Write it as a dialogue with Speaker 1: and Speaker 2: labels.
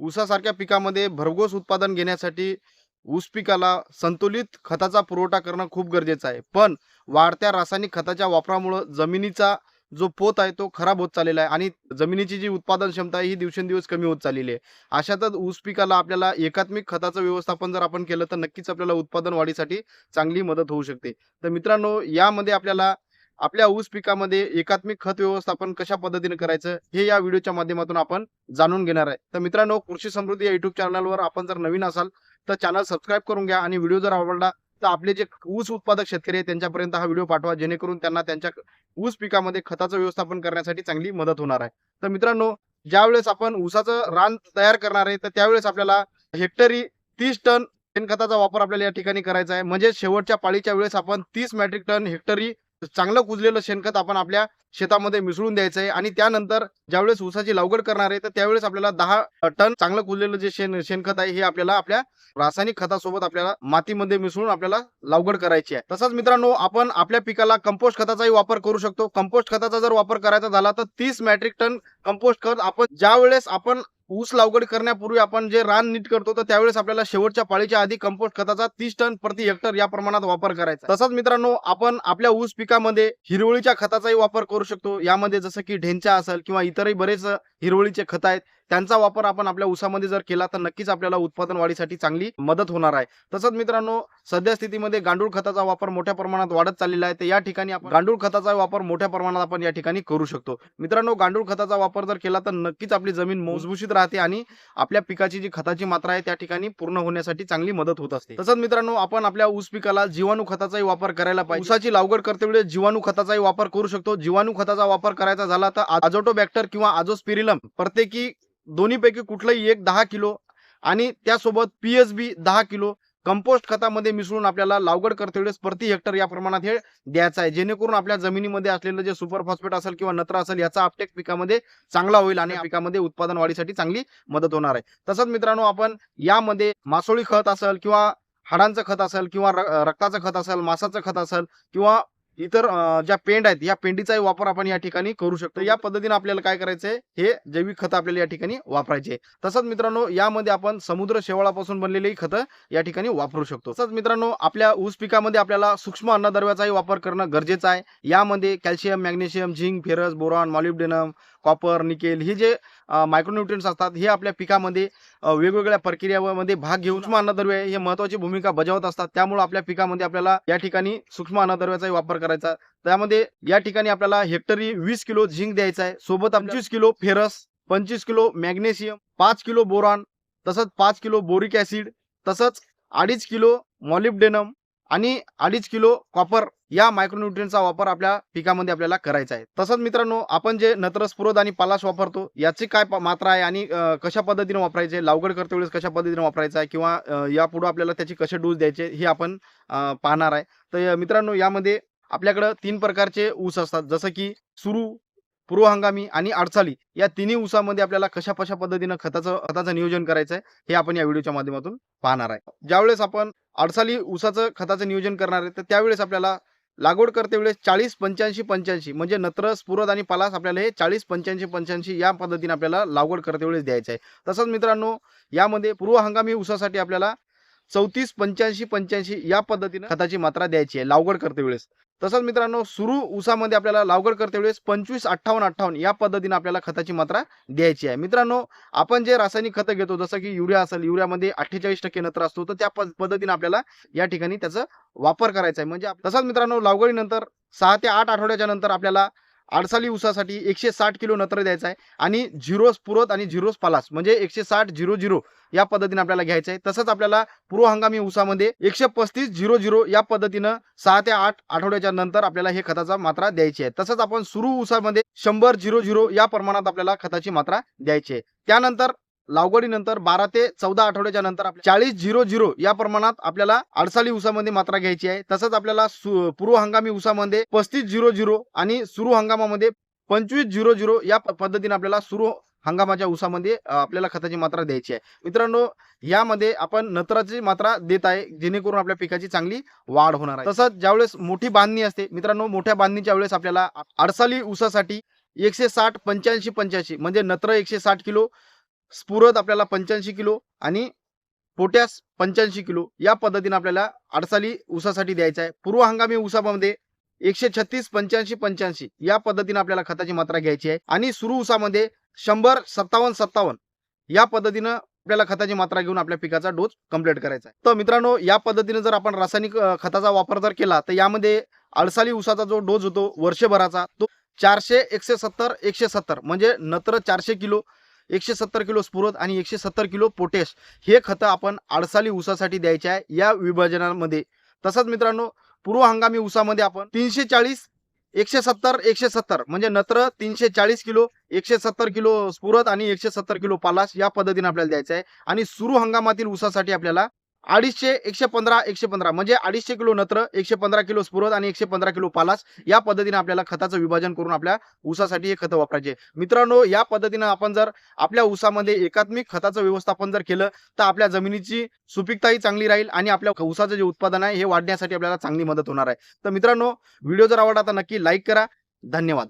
Speaker 1: ऊसासारख्या पिकामध्ये भरघोस उत्पादन घेण्यासाठी ऊस पिकाला संतुलित खताचा पुरवठा करणं खूप गरजेचं आहे. पण वाढत्या रासायनिक खताच्या वापरामुळं जमिनीचा जो पोत आहे तो खराब होत चाललेला आहे आणि जमिनीची जी उत्पादन क्षमता आहे ही दिवसेंदिवस कमी होत चाललेली आहे. अशातच ऊस पिकाला आपल्याला एकात्मिक खताचं व्यवस्थापन जर आपण केलं तर नक्कीच आपल्याला उत्पादन वाढीसाठी चांगली मदत होऊ शकते. तर मित्रांनो यामध्ये आपल्याला आपल्या ऊस पिकामध्ये एकात्मिक खत व्यवस्थापन कशा पद्धतीने करायचं हे या व्हिडिओच्या माध्यमातून आपण जाणून घेणार आहे. तर मित्रांनो कृषी समृद्धी या युट्यूब चॅनलवर आपण जर नवीन असाल तर चॅनल सबस्क्राईब करून घ्या आणि व्हिडिओ जर आवडला तर आपले जे ऊस उत्पादक शेतकरी आहेत त्यांच्यापर्यंत हा व्हिडिओ पाठवा जेणेकरून त्यांना त्यांच्या ऊस पिकामध्ये खताचं व्यवस्थापन करण्यासाठी चांगली मदत होणार आहे. तर मित्रांनो ज्यावेळेस आपण ऊसाचं रान तयार करणार आहे तर त्यावेळेस आपल्याला हेक्टरी तीस टन शेणखताचा वापर आपल्याला या ठिकाणी करायचा आहे. म्हणजे शेवटच्या पाळीच्या वेळेस आपण तीस मेट्रिक टन हेक्टरी चांगलं कुजलेलं शेणखत आपण आपल्या शेतामध्ये मिसळून द्यायचं आहे. आणि त्यानंतर ज्यावेळेस ऊसाची लागवड करणार आहे तर त्यावेळेस आपल्याला दहा टन चांगलं कुजलेलं जे शेण शेणखत आहे हे आपल्याला आपल्या रासायनिक खतासोबत आपल्याला मातीमध्ये मिसळून आपल्याला लागवड करायची आहे. तसंच मित्रांनो आपण आपल्या पिकाला कंपोस्ट खताचाही वापर करू शकतो. कंपोस्ट खताचा जर वापर करायचा झाला तर तीस मेट्रिक टन कंपोस्ट खत आपण ज्या वेळेस आपण ऊस लागवड करण्यापूर्वी आपण जे रान नीट करतो तर त्यावेळेस आपल्याला शेवटच्या पाळीच्या आधी कंपोस्ट खताचा तीस टन प्रति हेक्टर या प्रमाणात वापर करायचा तसंच मित्रांनो आपण आपल्या ऊस पिकामध्ये हिरवळीच्या खताचाही वापर करू शकतो. यामध्ये जसं की ढेंचा असेल किंवा इतरही बरेच हिरवळीचे खत आहेत त्यांचा वापर आपण आपल्या ऊसामध्ये जर केला तर नक्कीच आपल्याला उत्पादन वाढीसाठी चांगली मदत होणार आहे. तसंच मित्रांनो सध्या स्थितीमध्ये गांडूळ खताचा वापर मोठ्या प्रमाणात वाढत चाललेला आहे. तर या ठिकाणी आपण गांडूळ खताचा वापर मोठ्या प्रमाणात आपण या ठिकाणी करू शकतो. मित्रांनो गांडूळ खताचा वापर जर केला तर नक्कीच आपली जमीन मजबूषित राहते आणि आपल्या पिकाची जी खताची मात्रा आहे त्या ठिकाणी पूर्ण होण्यासाठी चांगली मदत होत असते. तसंच मित्रांनो आपण आपल्या ऊस पिकाला जीवाणू खताचाही वापर करायला पाहिजे. ऊसाची लागवड करते वेळेस जीवाणू खताचाही वापर करू शकतो. जीवाणू खताचा वापर करायचा झाला तर आजोटोबॅक्टर किंवा आजोस्पिरिलम प्रत्येकी दोन्हीपैकी कुठलंही एक दहा किलो आणि त्यासोबत पीएसबी दहा किलो कंपोस्ट खतामध्ये मिसळून आपल्याला लागवड करते वेळेस प्रति हेक्टर या प्रमाणात हे द्यायचं आहे. जेणेकरून आपल्या जमिनीमध्ये असलेलं जे सुपर फॉस्फेट असेल किंवा नत्र असेल याचा आपटेक पिकामध्ये चांगला होईल आणि पिकामध्ये उत्पादन वाढीसाठी चांगली मदत होणार आहे. तसंच मित्रांनो आपण यामध्ये मासोळी खत असेल किंवा हाडांचं खत असेल किंवा रक्ताचं खत असेल मासाचं खत असेल किंवा इतर ज्या पेंड आहेत या पेंडीचाही वापर आपण या ठिकाणी करू शकतो. या पद्धतीने आपल्याला काय करायचंय हे जैविक खत आपल्याला या ठिकाणी वापरायचे तसंच मित्रांनो यामध्ये आपण समुद्र शेवाळापासून बनलेली खतं या ठिकाणी वापरू शकतो. तसंच मित्रांनो आपल्या ऊस पिकामध्ये आपल्याला सूक्ष्म अन्नद्रव्याचाही वापर करणं गरजेचं आहे. यामध्ये calcium magnesium zinc ferrous boron molybdenum copper nickel हे जे मायक्रोन्युट्रियन्स असतात हे आपल्या पिकामध्ये वेगवेगळ्या प्रक्रियामध्ये भाग घेऊन सूक्ष्म अन्नद्रव्य हे महत्वाची भूमिका बजावत असतात. त्यामुळे आपल्या पिकामध्ये आपल्याला या ठिकाणी सूक्ष्म अन्नद्रव्याचाही वापर करायचा. त्यामध्ये या ठिकाणी आपल्याला हेक्टरी वीस किलो झिंक द्यायचा आहे. सोबत पंचवीस किलो फेरस पंचवीस किलो मॅग्नेशियम पाच किलो बोरॉन तसंच पाच किलो बोरिक ऍसिड तसंच अडीच किलो मॉलिब्डेनम आणि अडीच किलो कॉपर या मायक्रोन्युट्रियनचा वापर आपल्या पिकामध्ये आपल्याला करायचा आहे. तसंच मित्रांनो आपण जे नत्रस्फुरद आणि पालाश वापरतो याची काय मात्रा आहे आणि कशा पद्धतीने वापरायचे लावगड करते वेळेस कशा पद्धतीने वापरायचा आहे किंवा यापुढे आपल्याला त्याची कसे डोस द्यायचे हे आपण पाहणार आहे. तर मित्रांनो यामध्ये आपल्याकडं तीन प्रकारचे ऊस असतात. जसं की सुरू पूर्व हंगामी आणि अडचाली या तिन्ही ऊसामध्ये आपल्याला कशा कशा पद्धतीनं खताचं खताचं नियोजन करायचं आहे हे आपण या व्हिडिओच्या माध्यमातून पाहणार आहे. ज्यावेळेस आपण अडसाली ऊसाचं खताचं नियोजन करणार आहे तर त्यावेळेस आपल्याला लागवड करते वेळेस चाळीस पंच्याऐंशी पंच्याऐंशी. म्हणजे नत्र स्फुरद आणि पालास आपल्याला हे चाळीस पंच्याऐंशी पंच्याऐंशी या पद्धतीने आपल्याला लागवड करते वेळेस द्यायचं आहे. तसंच मित्रांनो यामध्ये पूर्व हंगामी ऊसासाठी आपल्याला चौतीस पंच्याऐंशी पंच्याऐंशी या पद्धतीने खताची मात्रा द्यायची आहे लागवड करते वेळेस. तसंच मित्रांनो सुरू उसामध्ये आपल्याला लावगड करते वेळेस पंचवीस अठ्ठावन्न अठ्ठावन्न या पद्धतीने आपल्याला खताची मात्रा द्यायची आहे. मित्रांनो आपण जे रासायनिक खतं घेतो जसं की युरिया असेल युरियामध्ये अठ्ठेचाळीस टक्के नत्र असतो तर त्या पद्धतीने आपल्याला या ठिकाणी त्याचा वापर करायचा आहे. म्हणजे तसंच मित्रांनो लावगडीनंतर सहा ते आठ आठवड्याच्या नंतर आपल्याला आडसाली ऊसासाठी एकशे साठ किलो नत्र द्यायचं आहे आणि झिरो स्फुरत आणि झिरोस पलास म्हणजे एकशे साठ झिरो झिरो या पद्धतीने आपल्याला घ्यायचं आहे. तसंच आपल्याला पूर्व हंगामी ऊसामध्ये एकशे पस्तीस झिरो झिरो या पद्धतीनं सहा ते आठ आठवड्याच्या नंतर आपल्याला हे खताचा मात्रा द्यायची आहे. तसंच आपण सुरू ऊसामध्ये शंभर झिरो झिरो या प्रमाणात आपल्याला खताची मात्रा द्यायची आहे. त्यानंतर लागवडीनंतर बारा ते चौदा आठवड्याच्या नंतर चाळीस झिरो झिरो या प्रमाणात आपल्याला अडसाली उसामध्ये मात्रा घ्यायची आहे. तसंच आपल्याला पूर्व हंगामी उसामध्ये पस्तीस झिरो झिरो आणि सुरू हंगामामध्ये पंचवीस झिरो झिरो या पद्धतीने आपल्याला सुरू हंगामाच्या उसामध्ये आपल्याला खताची मात्रा द्यायची आहे. मित्रांनो यामध्ये आपण नत्राची मात्रा देत आहे जेणेकरून आपल्या पिकाची चांगली वाढ होणार आहे. तसंच ज्यावेळेस मोठी बांधणी असते मित्रांनो मोठ्या बांधणीच्या वेळेस आपल्याला अडसाली उसासाठी एकशे साठ पंच्याऐंशी पंच्याऐंशी म्हणजे नत्र एकशे साठ किलो स्फुरद आपल्याला पंच्याऐंशी किलो आणि पोट्यास पंच्याऐंशी किलो या पद्धतीने आपल्याला अडसाली ऊसासाठी द्यायचा आहे. पूर्व हंगामी ऊसामध्ये एकशे छत्तीस पंच्याऐंशी पंच्याऐंशी या पद्धतीने आपल्याला खताची मात्रा घ्यायची आहे. आणि सुरू ऊसामध्ये शंभर सत्तावन्न सत्तावन्न या पद्धतीनं आपल्याला खताची मात्रा घेऊन आपल्या पिकाचा डोस कंप्लीट करायचा आहे. तर मित्रांनो या पद्धतीने जर आपण रासायनिक खताचा वापर जर केला तर यामध्ये अडसाली ऊसाचा जो डोस होतो वर्षभराचा तो चारशे एकशे सत्तर एकशे सत्तर म्हणजे नत्र चारशे किलो एकशे सत्तर किलो स्फुरद आणि एकशे सत्तर किलो पोटॅश हे खतं आपण अडसाली ऊसासाठी द्यायचे आहे या विभाजनामध्ये. तसंच मित्रांनो पूर्व हंगामी ऊसामध्ये आपण तीनशे चाळीस एकशे सत्तर एकशे सत्तर म्हणजे नत्र तीनशे चाळीस किलो एकशे सत्तर किलो स्फुरद आणि एकशे सत्तर किलो पालाश या पद्धतीने आपल्याला द्यायचं आहे. आणि सुरू हंगामातील ऊसासाठी आपल्याला अडीचशे एकशे पंधरा एकशे पंधरा. म्हणजे अडीचशे किलो नत्र एकशे पंधरा किलो स्फुरद आणि एकशे पंधरा किलो पालास या पद्धतीने आपल्याला खताचं विभाजन करून आपल्या ऊसासाठी हे खतं वापरायचे. मित्रांनो या पद्धतीनं आपण जर आपल्या ऊसामध्ये एकात्मिक खताचं व्यवस्थापन जर केलं तर आपल्या जमिनीची सुपीकताही चांगली राहील आणि आपल्या ऊसाचं जे उत्पादन आहे हे वाढण्यासाठी आपल्याला चांगली मदत होणार आहे. तर मित्रांनो व्हिडिओ जर आवडला तर नक्की लाईक करा. धन्यवाद.